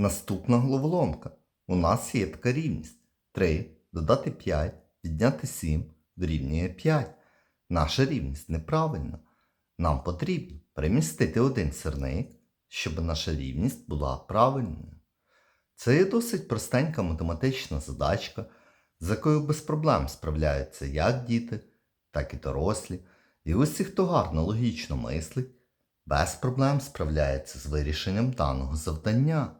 Наступна головоломка. У нас є така рівність. 3 додати 5, відняти 7 дорівнює 5. Наша рівність неправильна. Нам потрібно перемістити один сирник, щоб наша рівність була правильною. Це є досить простенька математична задачка, з якою без проблем справляються як діти, так і дорослі. І усі, хто гарно логічно мислить, без проблем справляється з вирішенням даного завдання.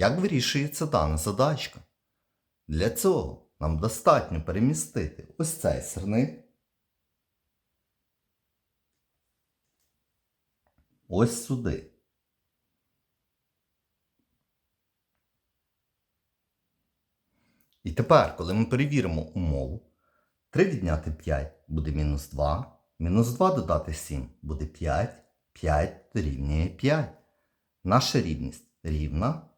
Як вирішується дана задачка? Для цього нам достатньо перемістити ось цей сирник. Ось сюди. І тепер, коли ми перевіримо умову, 3 відняти 5 буде мінус 2, мінус 2 додати 7 буде 5, 5 дорівнює 5. Наша рівність рівна,